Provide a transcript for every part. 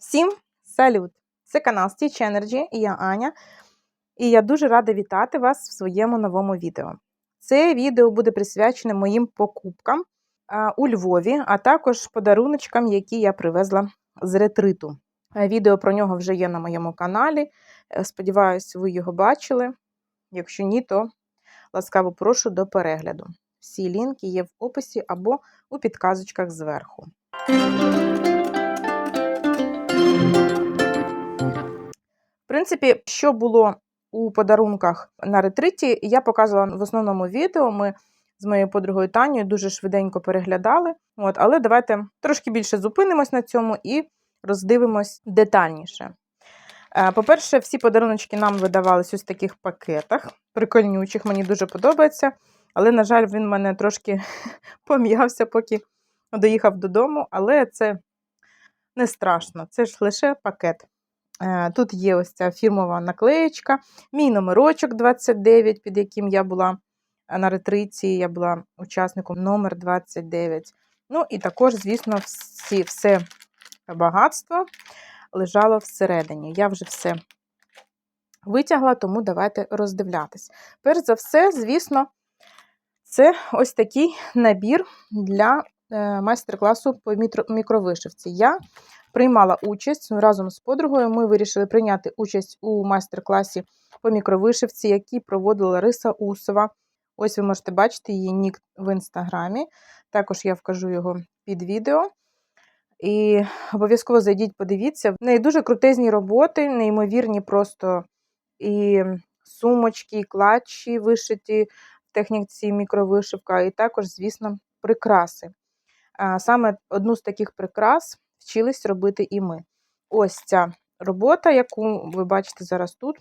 Всім салют! Це канал Stitch Energy і я Аня. І я дуже рада вітати вас в своєму новому відео. Це відео буде присвячене моїм покупкам у Львові, а також подаруночкам, які я привезла з ретриту. Відео про нього вже є на моєму каналі. Е, Сподіваюсь, ви його бачили. Якщо ні, то ласкаво прошу до перегляду. Всі лінки є в описі або у підказочках зверху. Принципі, що було у подарунках на ретриті, я показувала в основному відео. Ми з моєю подругою Танією дуже швиденько переглядали. От, але давайте трошки більше зупинимось на цьому і роздивимось детальніше. Е, По-перше, всі подаруночки нам видавались ось в таких пакетах, прикольнючих, мені дуже подобається. Але, на жаль, він мене трошки пом'явся, поки доїхав додому, але це не страшно, це ж лише пакет. Е, Тут є ось ця фірмова наклеєчка, мій номерочок 29, під яким я була на ретриті, я була учасником номер 29. Ну і також, звісно, всі, все багатство лежало всередині. Я вже все витягла, тому давайте роздивлятись. Перш за все, звісно, це ось такий набір для е, майстер-класу по мікровишивці. Я приймала участь разом з подругою. Ми вирішили прийняти участь у майстер-класі по мікровишивці, який проводила Лариса Усова. Ось ви можете бачити її нік в інстаграмі. Також я вкажу його під відео. І обов'язково зайдіть, подивіться. В неї дуже крутезні роботи, неймовірні просто і сумочки, і клатчі вишиті в техніці мікровишивка, і також, звісно, прикраси. Саме одну з таких прикрас вчились робити і ми. Ось ця робота, яку ви бачите зараз тут.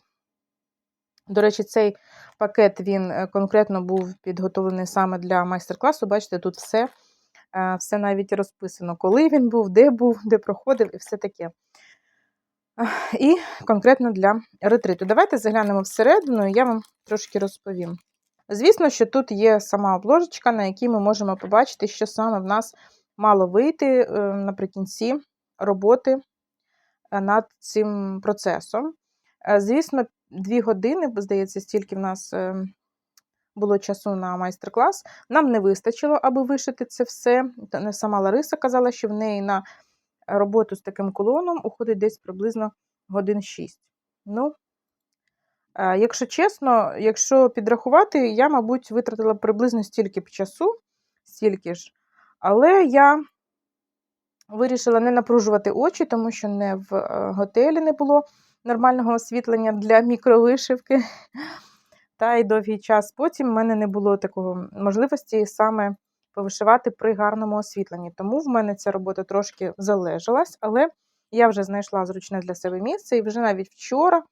До речі, цей пакет він е, конкретно був підготовлений саме для майстер-класу. Бачите, тут все е, все навіть розписано, коли він був, де був, де проходив, і все таке. І конкретно для ретриту. Давайте заглянемо всередину, і я вам трошки розповім. Звісно, що тут є сама обложечка, на якій ми можемо побачити, що саме в нас мало вийти е, наприкінці роботи над цим процесом. Звісно, дві години, бо здається, стільки в нас було часу на майстер-клас. Нам не вистачило, аби вишити це все. Сама Лариса казала, що в неї на роботу з таким колоном уходить десь приблизно годин 6. Ну, якщо чесно, якщо підрахувати, я, мабуть, витратила приблизно стільки б часу, стільки ж. Але я вирішила не напружувати очі, тому що не в готелі не було нормального освітлення для мікровишивки. Та й довгий час потім в мене не було такого можливості саме повишивати при гарному освітленні. Тому в мене ця робота трошки залежалась, але я вже знайшла зручне для себе місце і вже навіть вчора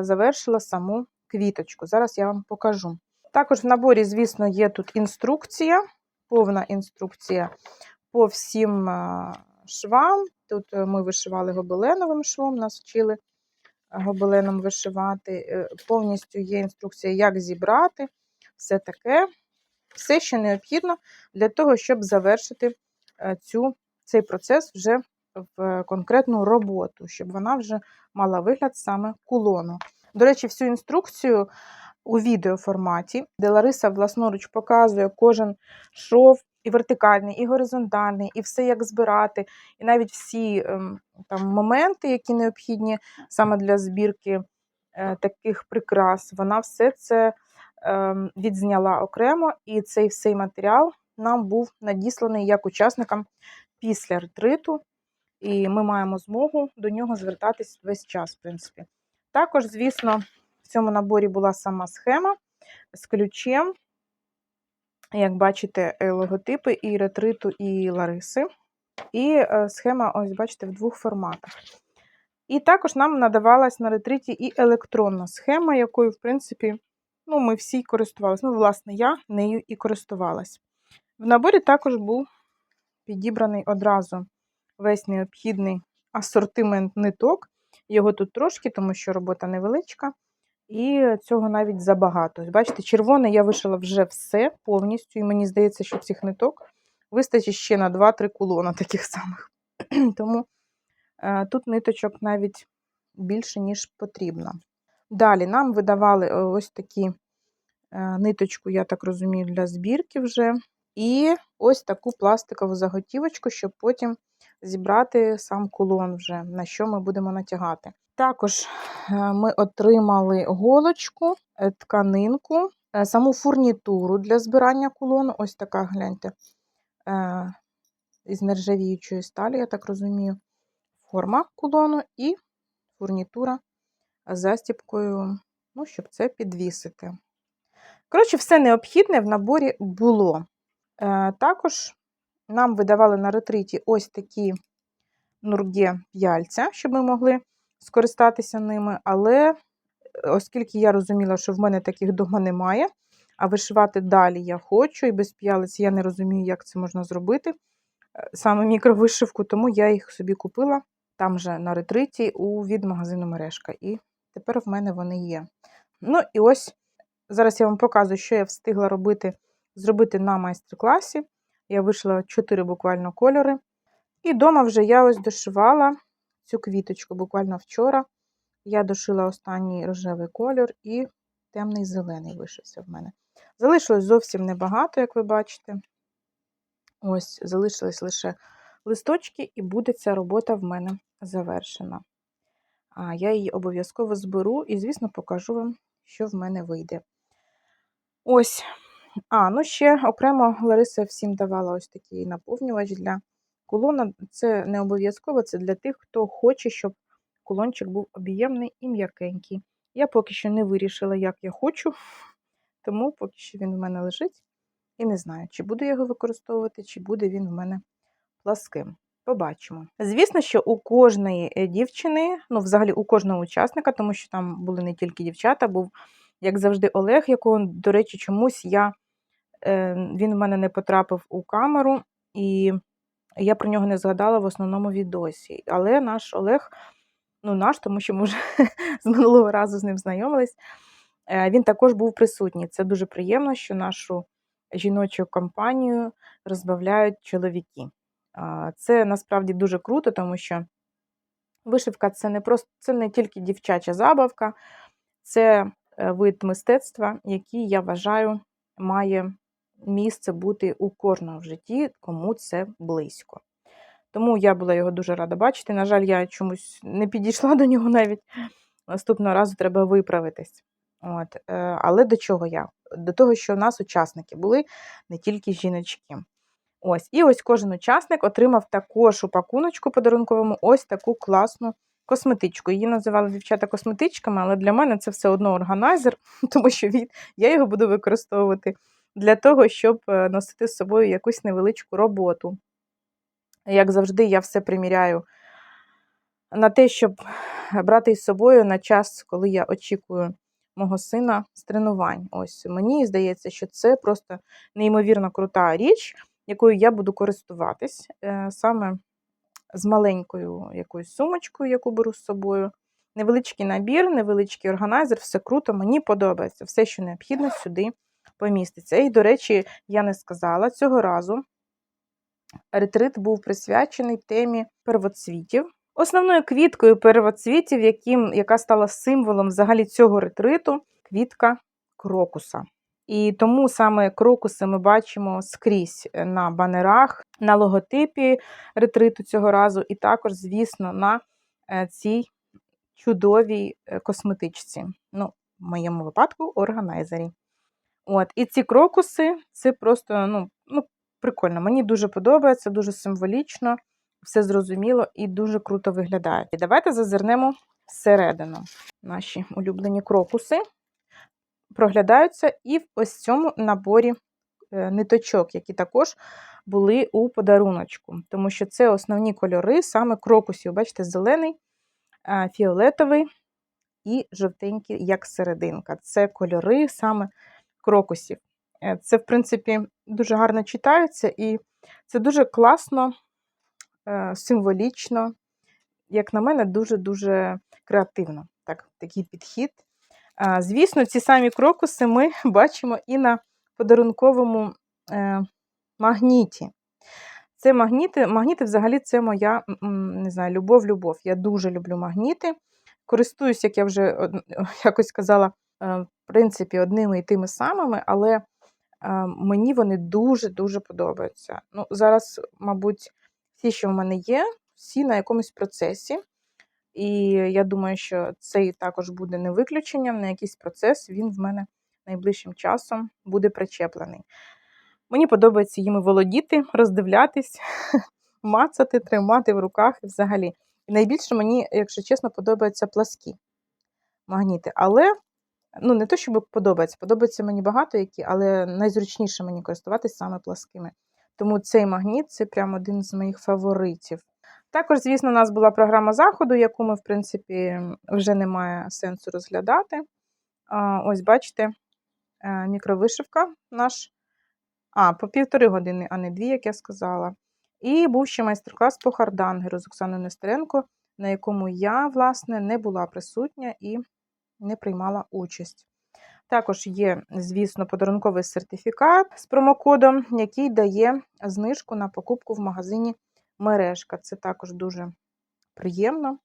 завершила саму квіточку. Зараз я вам покажу. Також в наборі, звісно, є тут інструкція, повна інструкція по всім швам. Тут е, ми вишивали гобеленовим швом, нас вчили гобеленом вишивати. Е, повністю є інструкція, як зібрати, все таке, все, що необхідно для того, щоб завершити е, цю, цей процес вже в конкретну роботу, щоб вона вже мала вигляд саме кулону. До речі, всю інструкцію у відеоформаті, де Лариса власноруч показує кожен шов, і вертикальний, і горизонтальний, і все як збирати, і навіть всі ем, там моменти, які необхідні саме для збірки е, таких прикрас, вона все це ем, відзняла окремо, і цей всей матеріал нам був надісланий як учасникам після ретриту, і ми маємо змогу до нього звертатись весь час, в принципі. Також, звісно, в цьому наборі була сама схема з ключем. Як бачите, е, логотипи і ретриту, і Лариси. І е, схема, ось, бачите, в двох форматах. І також нам надавалась на ретриті і електронна схема, якою, в принципі, ну, ми всі користувалися. Ну, власне, я нею і користувалась. В наборі також був підібраний одразу весь необхідний асортимент ниток. Його тут трошки, тому що робота невеличка. І цього навіть забагато. Бачите, червоне я вишила вже все повністю, і мені здається, що цих ниток вистачить ще на 2-3 кулона таких самих. Тому Е, Тут ниточок навіть більше, ніж потрібно. Далі нам видавали е, ось такі е, ниточку, я так розумію, для збірки вже. І ось таку пластикову заготівочку, щоб потім зібрати сам кулон вже, на що ми будемо натягати. Також е, ми отримали голочку, е, тканинку, е, саму фурнітуру для збирання кулону. Ось така, гляньте, із нержавіючої сталі, я так розумію, форма кулону і фурнітура з застіпкою, ну, щоб це підвісити. Коротше, все необхідне в наборі було. Також нам видавали на ретриті ось такі нурге п'яльця, щоб ми могли скористатися ними. Але е, оскільки я розуміла, що в мене таких вдома немає, а вишивати далі я хочу, і без п'ялиць я не розумію, як це можна зробити. е, Саме мікровишивку, тому я їх собі купила там же на ретриті у від магазину мережка. І тепер в мене вони є. Ну і ось зараз я вам показую, що я встигла робити, зробити на майстер-класі. Я вийшла 4 буквально кольори. І вдома вже я ось дошивала цю квіточку буквально вчора. Я дошила останній рожевий кольор і темний зелений вишився в мене. Залишилось зовсім небагато, як ви бачите. Ось, залишились лише листочки, і буде ця робота в мене завершена. А я її обов'язково зберу і, звісно, покажу вам, що в мене вийде. Ось. А, ну ще окремо Лариса всім давала ось такий наповнювач для кулона. Це не обов'язково, це для тих, хто хоче, щоб кулончик був об'ємний і м'якенький. Я поки що не вирішила, як я хочу, тому поки що він в мене лежить. І не знаю, чи буду я його використовувати, чи буде він в мене пласким. Побачимо. Звісно, що у кожної е, дівчини, ну, взагалі у кожного учасника, тому що там були не тільки дівчата, був, як завжди, Олег, якого, до речі, чомусь я, він в мене не потрапив у камеру, і я про нього не згадала в основному відосі. Але наш Олег, ну наш, тому що ми вже з минулого разу з ним знайомились, е, він також був присутній. Це дуже приємно, що нашу жіночу компанію розбавляють чоловіки. Це насправді дуже круто, тому що вишивка це не просто це не тільки дівчача забавка, це е, вид мистецтва, який, я вважаю, має місце бути у кожного в житті, кому це близько. Тому я була його дуже рада бачити. На жаль, я чомусь не підійшла до нього навіть. Наступного разу треба виправитись. От. е, Але до чого я? До того, що у нас учасники були не тільки жіночки. Ось, і ось кожен учасник отримав також у пакуночку подарунковому ось таку класну косметичку. Її називали дівчата косметичками, але для мене це все одно органайзер, тому що він, я його буду використовувати для того, щоб е, носити з собою якусь невеличку роботу. Як завжди, я все приміряю на те, щоб брати із собою на час, коли я очікую мого сина з тренувань. Ось мені здається, що це просто неймовірно крута річ якою я буду користуватись е, саме з маленькою якоюсь сумочкою, яку беру з собою. Невеличкий набір, невеличкий органайзер, все круто, мені подобається. Все, що необхідно, сюди поміститься. І, до речі, я не сказала цього разу. Ретрит був присвячений темі первоцвітів. Основною квіткою первоцвітів, яким, яка стала символом взагалі цього ретриту, квітка крокуса. І тому саме крокуси ми бачимо скрізь на банерах, на логотипі ретриту цього разу, і також, звісно, на е, цій чудовій е, косметичці. Ну, в моєму випадку, органайзері. От, І ці крокуси це просто ну, ну, прикольно. Мені дуже подобається, дуже символічно, все зрозуміло і дуже круто виглядає. І давайте зазирнемо всередину наші улюблені крокуси проглядаються і в ось цьому наборі е, ниточок, які також були у подаруночку. Тому що це основні кольори саме крокусів. Бачите, зелений, фіолетовий і жовтенький, як серединка. Це кольори саме крокусів. Е, це, в принципі, дуже гарно читається, і це дуже класно, символічно, як на мене, дуже-дуже креативно. Так, Такий підхід. Звісно, ці самі крокуси ми бачимо і на подарунковому е, магніті. Це магніти. Магніти взагалі це моя не знаю, любов-любов. Я дуже люблю магніти. Користуюсь, як я вже якось сказала, е, в принципі, одними і тими самими, але е, мені вони дуже-дуже подобаються. Ну, зараз, мабуть, всі, що в мене є, всі на якомусь процесі. І я думаю, що цей також буде не виключенням на якийсь процес. Він в мене найближчим часом буде причеплений. Мені подобається їми володіти, роздивлятись, мацати, тримати в руках і взагалі. І найбільше мені, якщо чесно, подобаються пласкі магніти. Але ну, не то, щоб подобається, подобається мені багато які, але найзручніше мені користуватись саме пласкими. Тому цей магніт це прям один з моїх фаворитів. Також, звісно, у нас була програма заходу, яку ми, в принципі, вже немає сенсу розглядати. Ось, бачите, е, мікровишивка наш. А, по півтори години, а не дві, як я сказала. І був ще майстер-клас по хардангеру з Оксаною Нестеренко, на якому я, власне, не була присутня і не приймала участь. Також є, звісно, подарунковий сертифікат з промокодом, який дає знижку на покупку в магазині мережка. Це також дуже приємно.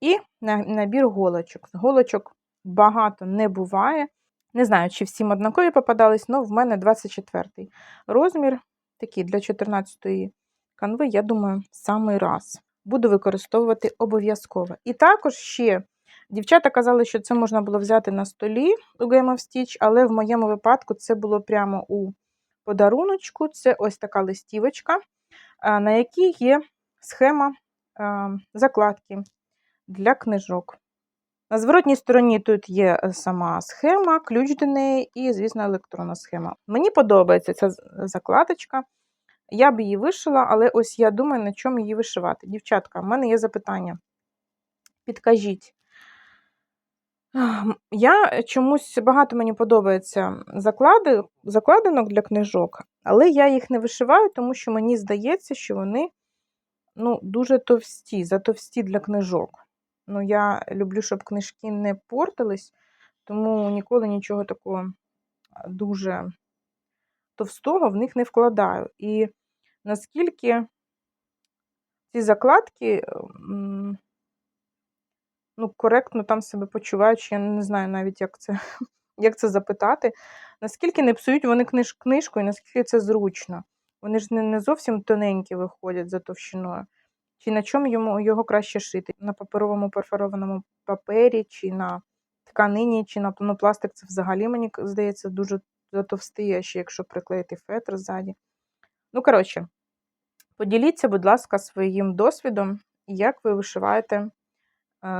І набір голочок. Голочок багато не буває. Не знаю, чи всім однакові попадались, але в мене 24-й розмір, такий для 14-ї канви, я думаю, самий раз. Буду використовувати обов'язково. І також ще дівчата казали, що це можна було взяти на столі у Game of Stitch, але в моєму випадку це було прямо у подаруночку. Це ось така листівочка, на якій є схема закладки для книжок. На зворотній стороні тут є е, сама схема, ключ до неї і, звісно, електронна схема. Мені подобається ця закладочка. Я б її вишила, але ось я думаю, на чому її вишивати. Дівчатка, в мене є запитання. Підкажіть. Я чомусь багато мені подобається заклади, закладинок для книжок, але я їх не вишиваю, тому що мені здається, що вони ну, дуже товсті, затовсті для книжок. Ну, я люблю, щоб книжки не портились, тому ніколи нічого такого дуже товстого в них не вкладаю. І наскільки ці закладки ну, коректно там себе почувають, я не знаю навіть, як це як це запитати, наскільки не псують вони книж, книжку і наскільки це зручно. Вони ж не, не зовсім тоненькі виходять за товщиною. Чи на чому йому його краще шити? На паперовому перфорованому папері, чи на тканині, чи на пенопластик це взагалі, мені здається, дуже затовстий, а ще якщо приклеїти фетр ззаді. Ну, коротше, поділіться, будь ласка, своїм досвідом, як ви вишиваєте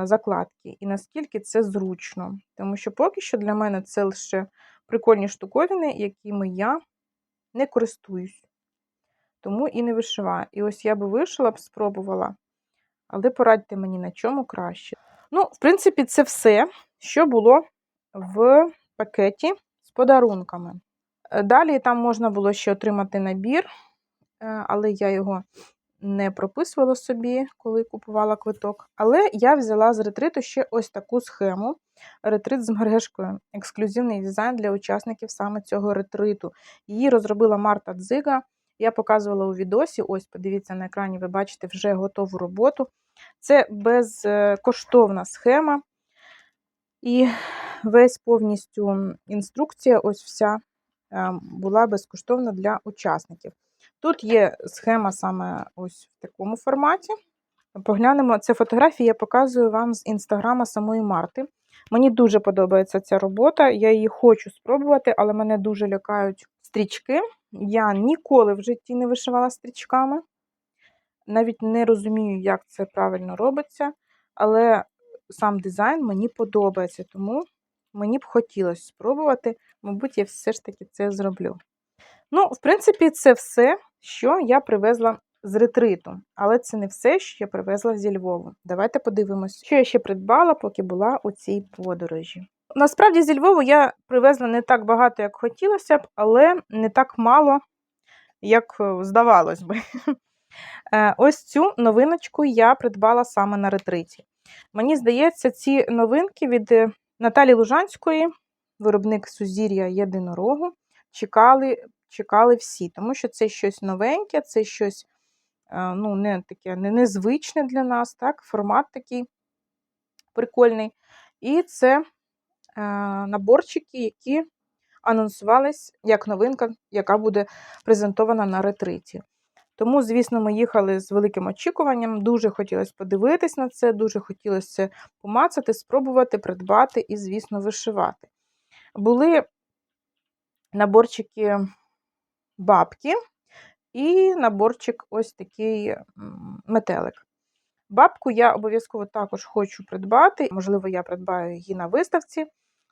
закладки, і наскільки це зручно. Тому що поки що для мене це лише прикольні штуковини, якими я не користуюсь тому і не вишиваю. І ось я би вишила б, спробувала, але порадьте мені, на чому краще. Ну, в принципі, це все, що було в пакеті з подарунками. Е, далі там можна було ще отримати набір, е, але я його не прописувала собі, коли купувала квиток. Але я взяла з ретриту ще ось таку схему. Ретрит з мережкою. Ексклюзивний дизайн для учасників саме цього ретриту. Її розробила Марта Дзига. Я показувала у відосі, ось, подивіться, на екрані, ви бачите вже готову роботу. Це безкоштовна схема. І весь повністю інструкція, ось вся е, була безкоштовна для учасників. Тут є схема саме ось в такому форматі. Поглянемо, це фотографії я показую вам з інстаграма самої Марти. Мені дуже подобається ця робота, я її хочу спробувати, але мене дуже лякають стрічки. Я ніколи в житті не вишивала стрічками. Навіть не розумію, як це правильно робиться, але сам дизайн мені подобається, тому мені б хотілося спробувати, мабуть, я все ж таки це зроблю. Ну, в принципі, це все, що я привезла з ретриту. Але це не все, що я привезла зі Львову. Давайте подивимось, що я ще придбала, поки була у цій подорожі. Насправді, зі Львову я привезла не так багато, як хотілося б, але не так мало, як е, здавалось би. Е, ось цю новиночку я придбала саме на ретриті. Мені здається, ці новинки від е, Наталі Лужанської, виробник Сузір'я Єдинорогу, чекали чекали всі, тому що це щось новеньке, це щось е, ну, не таке не, незвичне для нас, так, формат такий прикольний. І це е, наборчики, які анонсувались як новинка, яка буде презентована на ретриті. Тому, звісно, ми їхали з великим очікуванням. Дуже хотілося подивитись на це, дуже хотілося помацати, спробувати, придбати і, звісно, вишивати. Були наборчики бабки і наборчик ось такий метелик. Бабку я обов'язково також хочу придбати. Можливо, я придбаю її на виставці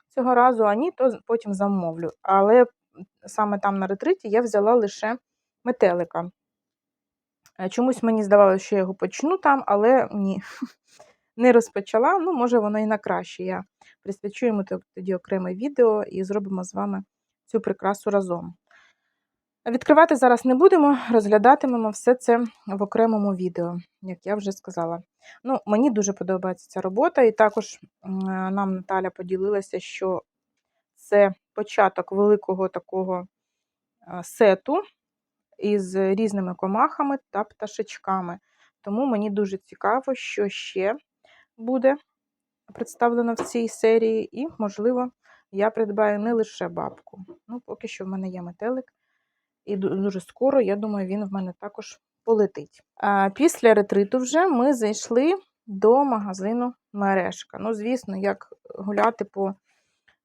цього разу, а ні, то потім замовлю. Але саме там на ретриті я взяла лише метелика. Е, чомусь мені здавалося, що я його почну там, але ні, не розпочала. Ну, може, воно і на краще. Я присвячу йому тоді окреме відео і зробимо з вами цю прикрасу разом. Відкривати зараз не будемо, розглядатимемо все це в окремому відео, як я вже сказала. Ну, Мені дуже подобається ця робота, і також нам Наталя поділилася, що це початок великого такого сету із різними комахами та пташечками. Тому мені дуже цікаво, що ще буде представлено в цій серії, і, можливо, я придбаю не лише бабку. Ну, поки що в мене є метелик. І дуже скоро, я думаю, він в мене також полетить. А Після ретриту вже ми зайшли до магазину мережка. Ну, звісно, як гуляти по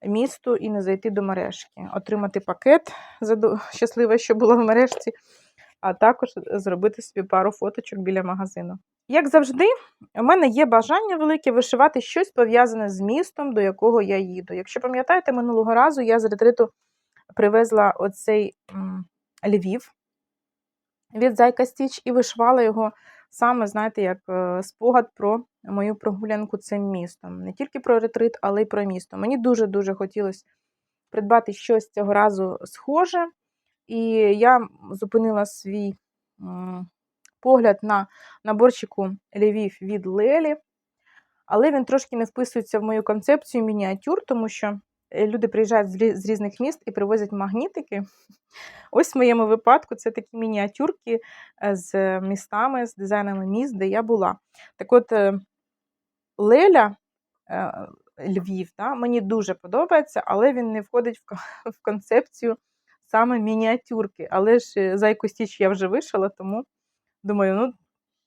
місту і не зайти до мережки, отримати пакет, щаслива, що була в мережці, а також зробити собі пару фоточок біля магазину. Як завжди, у мене є бажання велике вишивати щось пов'язане з містом, до якого я їду. Якщо пам'ятаєте, минулого разу я з ретриту привезла оцей Львів від Зайка Стіч і вишивала його саме, знаєте, як е, спогад про мою прогулянку цим містом. Не тільки про ретрит, але й про місто. Мені дуже-дуже хотілося придбати щось цього разу схоже. І я зупинила свій погляд на наборчику Львів від Лелі. Але він трошки не вписується в мою концепцію мініатюр, тому що люди приїжджають з різних міст і привозять магнітики. Ось в моєму випадку це такі мініатюрки е, з містами, з дизайнами міст, де я була. Так от, е, Леля Львів, да, мені дуже подобається, але він не входить в концепцію саме мініатюрки. Але ж зайку стіч я вже вишила, тому думаю, ну,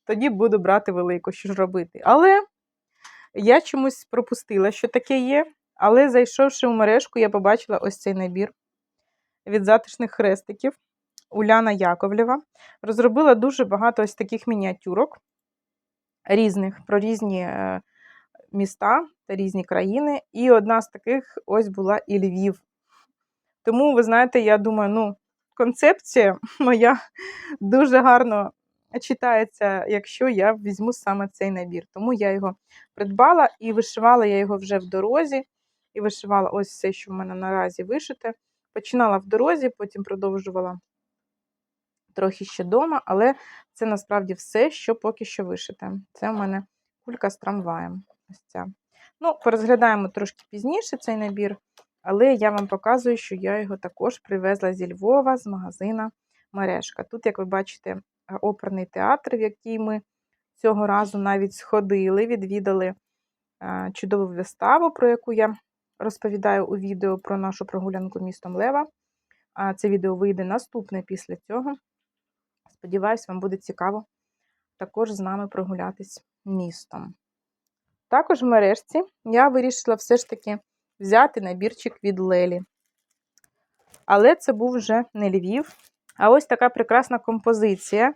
тоді буду брати велику, що ж робити. Але я чомусь пропустила, що таке є. Але зайшовши у мережку, я побачила ось цей набір від затишних хрестиків Уляна Яковлєва. Розробила дуже багато ось таких мініатюрок різних про різні е, міста та різні країни. І одна з таких ось була і Львів. Тому, ви знаєте, я думаю, ну, концепція моя дуже гарно читається, якщо я візьму саме цей набір. Тому я його придбала і вишивала я його вже в дорозі і вишивала ось все, що в мене наразі вишите. Починала в дорозі, потім продовжувала трохи ще вдома, але це насправді все, що поки що вишите. Це в мене кулька з трамваєм. Ось ця. Ну, порозглядаємо трошки пізніше цей набір, але я вам показую, що я його також привезла зі Львова, з магазина Мережка. Тут, як ви бачите, оперний театр, в який ми цього разу навіть сходили, відвідали чудову виставу, про яку я розповідаю у відео про нашу прогулянку містом Лева. Це відео вийде наступне після цього. Сподіваюсь, вам буде цікаво також з нами прогулятись містом. Також в мережці я вирішила все ж таки взяти набірчик від Лелі. Але це був вже не Львів. А ось така прекрасна композиція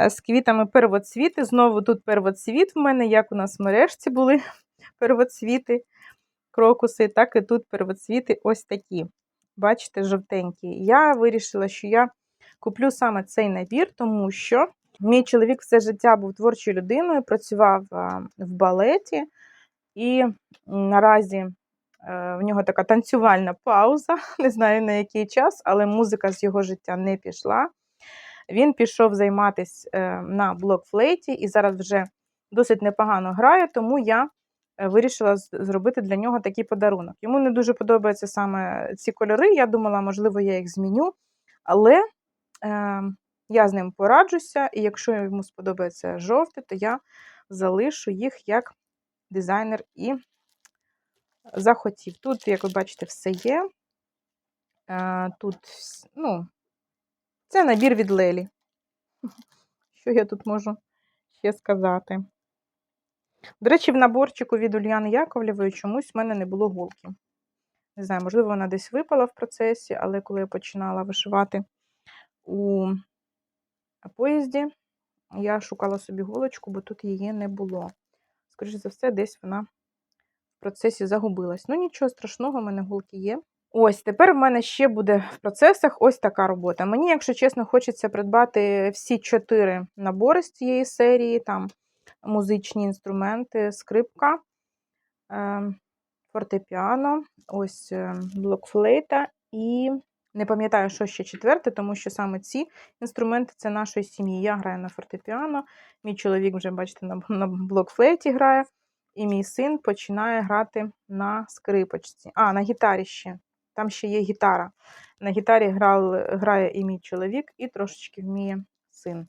е, з квітами первоцвіти. Знову тут первоцвіт в мене, як у нас в мережці були первоцвіти крокуси, так і тут первоцвіти ось такі. Бачите, жовтенькі. Я вирішила, що я куплю саме цей набір, тому що мій чоловік все життя був творчою людиною, працював в балеті, і наразі е, в нього така танцювальна пауза, не знаю на який час, але музика з його життя не пішла. Він пішов займатися е, на блокфлейті і зараз вже досить непогано грає, тому я вирішила зробити для нього такий подарунок. Йому не дуже подобаються саме ці кольори. Я думала, можливо, я їх зміню. Але е, Я з ним пораджуся, і якщо йому сподобається жовте, то я залишу їх як дизайнер і захотів. Тут, як ви бачите, все є. Е, Тут, ну, це набір від Лелі. Що я тут можу ще сказати? До речі, в наборчику від Ульяни Яковлєвої чомусь в мене не було голки. Не знаю, можливо, вона десь випала в процесі, але коли я починала вишивати у поїзді, я шукала собі голочку, бо тут її не було. Скоріше за все, десь вона в процесі загубилась. Ну, нічого страшного, в мене голки є. Ось, тепер в мене ще буде в процесах ось така робота. Мені, якщо чесно, хочеться придбати всі чотири набори з цієї серії, там музичні інструменти, скрипка, е, фортепіано, ось е, блокфлейта і не пам'ятаю, що ще четверте, тому що саме ці інструменти це нашої сім'ї. Я граю на фортепіано, мій чоловік вже, бачите, на, на блокфлейті грає, і мій син починає грати на скрипочці. А, на гітарі ще. Там ще є гітара. На гітарі грав, грає і мій чоловік, і трошечки вміє син.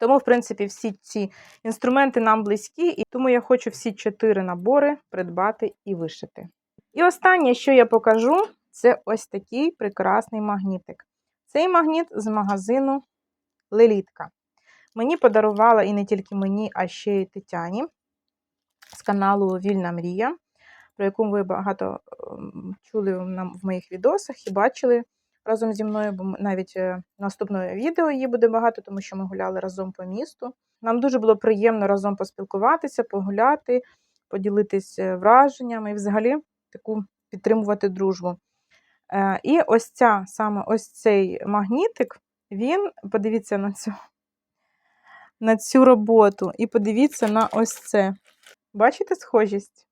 Тому, в принципі, всі ці інструменти нам близькі, і тому я хочу всі чотири набори придбати і вишити. І останнє, що я покажу, це ось такий прекрасний магнітик. Цей магніт з магазину Лелітка. Мені подарувала і не тільки мені, а ще й Тетяні з каналу Вільна Мрія, про яку ви багато ем, чули в моїх відосах і бачили разом зі мною, бо навіть е, наступного відео її буде багато, тому що ми гуляли разом по місту. Нам дуже було приємно разом поспілкуватися, погуляти, поділитись е, враженнями і взагалі таку підтримувати дружбу. Е, І ось ця саме ось цей магнітик, він, подивіться на цю, на цю роботу, і подивіться на ось це. Бачите схожість?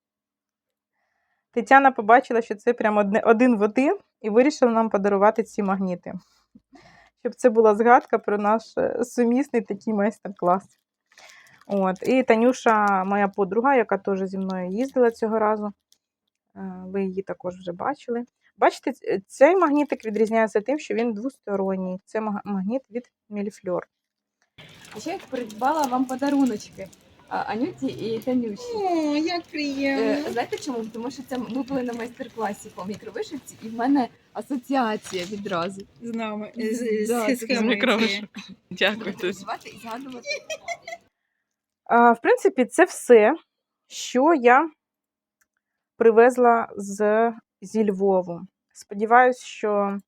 Тетяна побачила, що це прямо один в один, і вирішила нам подарувати ці магніти. Щоб це була згадка про наш е, сумісний такий майстер-клас. От. І Танюша, моя подруга, яка теж зі мною їздила цього разу. е, Ви її також вже бачили. Бачите, цей магнітик відрізняється тим, що він двосторонній. Це магніт від Мільфльор. Ще я придбала вам подаруночки Анюті і Танюші. О, як Е, приємно. Знаєте чому? Тому що це ми були на майстер-класі по мікровишивці, і в мене асоціація відразу. З нами. з- З, да, з, з схемою мікровиш- цією. Дякую. Вишивати і згадувати. А, В принципі, це все, що я привезла з, зі Львову. Сподіваюсь, що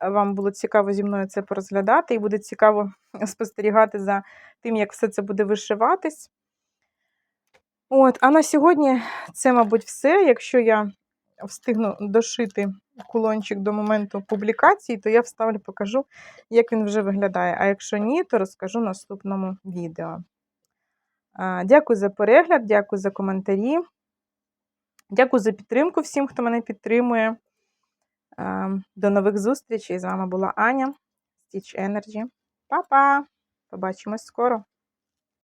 вам було цікаво зі мною це порозглядати, і буде цікаво спостерігати за тим, як все це буде вишиватись. От, а на сьогодні це, мабуть, все. Якщо я встигну дошити кулончик до моменту публікації, то я вставлю, покажу, як він вже виглядає. А якщо ні, то розкажу в наступному відео. Дякую за перегляд, дякую за коментарі. Дякую за підтримку всім, хто мене підтримує. До нових зустрічей. З вами була Аня Stitch Energy. Па-па! Побачимось скоро!